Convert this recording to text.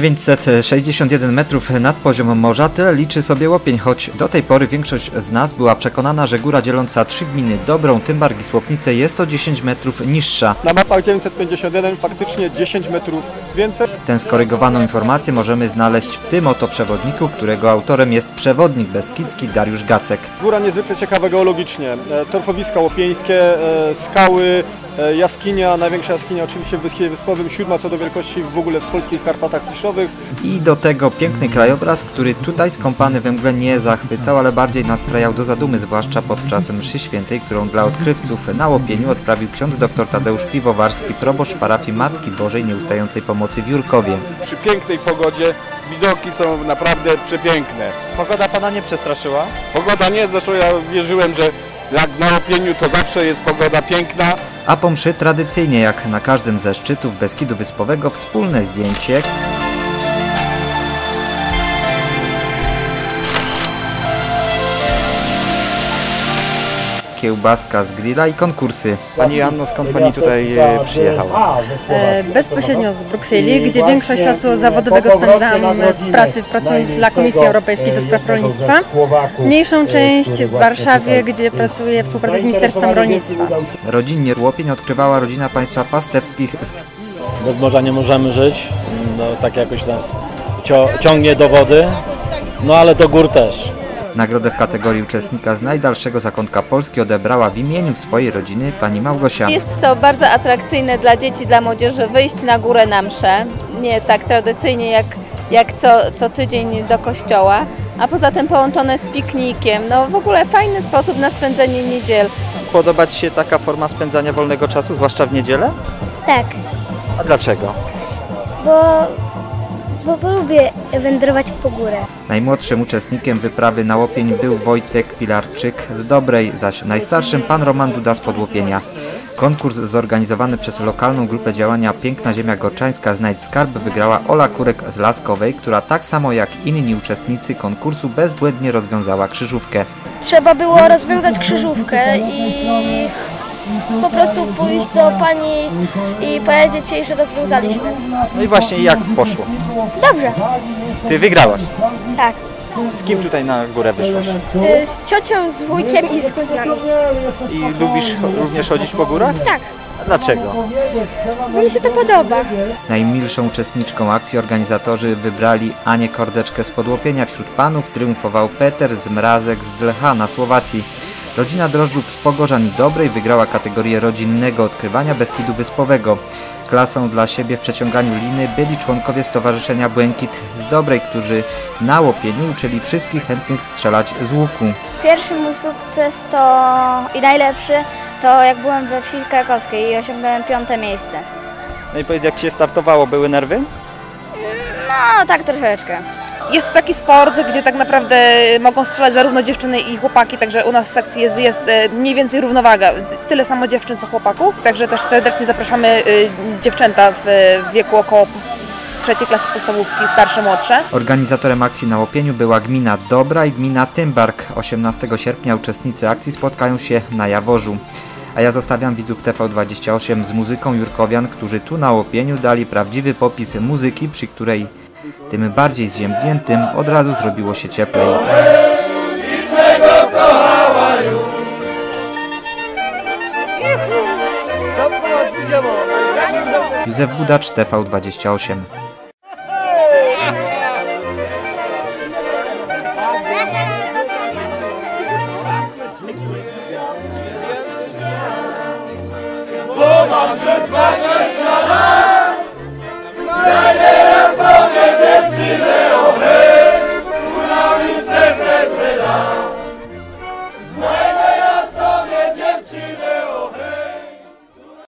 961 metrów nad poziomem morza, tyle liczy sobie Łopień, choć do tej pory większość z nas była przekonana, że góra dzieląca trzy gminy Dobrą, Tymbark i Słopnicę jest o 10 metrów niższa. Na mapach 951 faktycznie 10 metrów więcej. Tę skorygowaną informację możemy znaleźć w tym oto przewodniku, którego autorem jest przewodnik beskidzki Dariusz Gacek. Góra niezwykle ciekawa geologicznie. E, Torfowiska łopieńskie, e, skały, e, jaskinia, największa jaskinia oczywiście w Beskidzie Wyspowym, siódma co do wielkości w ogóle w polskich Karpatach Fiszowych. I do tego piękny krajobraz, który tutaj skąpany we mgle nie zachwycał, ale bardziej nastrajał do zadumy, zwłaszcza podczas mszy świętej, którą dla odkrywców na Łopieniu odprawił ksiądz dr Tadeusz Piwowarski, proboszcz parafii Matki Bożej Nieustającej Pomocy w Jurkowie. Przy pięknej pogodzie widoki są naprawdę przepiękne. Pogoda pana nie przestraszyła? Pogoda nie, zresztą ja wierzyłem, że jak na Opieniu to zawsze jest pogoda piękna. A po mszy tradycyjnie, jak na każdym ze szczytów Beskidu Wyspowego, wspólne zdjęcie. Kiełbaska z grilla i konkursy. Pani Anno, skąd Pani tutaj e, przyjechała? E, bezpośrednio z Brukseli, gdzie większość czasu zawodowego spędzam w pracy, pracując dla Komisji Europejskiej do spraw rolnictwa. Mniejszą część w Warszawie, gdzie pracuję w współpracy z Ministerstwem Rolnictwa. Rodzinnie Łopień odkrywała rodzina państwa pastewskich z Bez morza nie możemy żyć, no tak jakoś nas ciągnie do wody, no ale do gór też. Nagrodę w kategorii uczestnika z najdalszego zakątka Polski odebrała w imieniu swojej rodziny pani Małgosia. Jest to bardzo atrakcyjne dla dzieci, dla młodzieży wyjść na górę na mszę. Nie tak tradycyjnie jak, jak co, co tydzień do kościoła, a poza tym połączone z piknikiem. No w ogóle fajny sposób na spędzenie niedziel. Podoba Ci się taka forma spędzania wolnego czasu, zwłaszcza w niedzielę? Tak, A dlaczego? bo, bo, bo lubię wędrować po górę. Najmłodszym uczestnikiem wyprawy na Łopień był Wojtek Pilarczyk z Dobrej, zaś najstarszym pan Roman Duda z Podłopienia. Konkurs zorganizowany przez lokalną grupę działania Piękna Ziemia Gorczańska Znajdź Skarb wygrała Ola Kurek z Laskowej, która tak samo jak inni uczestnicy konkursu bezbłędnie rozwiązała krzyżówkę. Trzeba było rozwiązać krzyżówkę i po prostu pójść do pani i powiedzieć jej, że rozwiązaliśmy. No i właśnie, jak poszło? Dobrze, Ty wygrałaś. tak. Z kim tutaj na górę wyszłaś? Y, Z ciocią, z wujkiem i z kuzynami. I lubisz również chodzić po górach? Tak, A dlaczego? bo mi się to podoba. Najmilszą uczestniczką akcji organizatorzy wybrali Anię Kordeczkę z Podłopienia. Wśród panów triumfował Peter z Mrazek z Dlcha na Słowacji. Rodzina Drożdżów z Pogorzan i Dobrej wygrała kategorię rodzinnego odkrywania Beskidu Wyspowego. Klasą dla siebie w przeciąganiu liny byli członkowie Stowarzyszenia Błękit z Dobrej, którzy na łopieniu uczyli wszystkich chętnych strzelać z łuku. Pierwszy mój sukces to i najlepszy to jak byłem we wsi krakowskiej i osiągnąłem piąte miejsce. No i powiedz, jak Ci się startowało, były nerwy? No, tak troszeczkę. Jest to taki sport, gdzie tak naprawdę mogą strzelać zarówno dziewczyny i chłopaki, także u nas w sekcji jest, jest e, mniej więcej równowaga. Tyle samo dziewczyn co chłopaków, także też serdecznie zapraszamy e, dziewczęta w wieku około trzeciej klasy podstawówki, starsze, młodsze. Organizatorem akcji na Łopieniu była gmina Dobra i gmina Tymbark. 18 sierpnia uczestnicy akcji spotkają się na Jaworzu. A ja zostawiam widzów TV28 z muzyką Jurkowian, którzy tu na Łopieniu dali prawdziwy popis muzyki, przy której tym bardziej zziębniętym od razu zrobiło się cieplej. Józef Budacz, TV28. Bo mam przez Lecile Omer.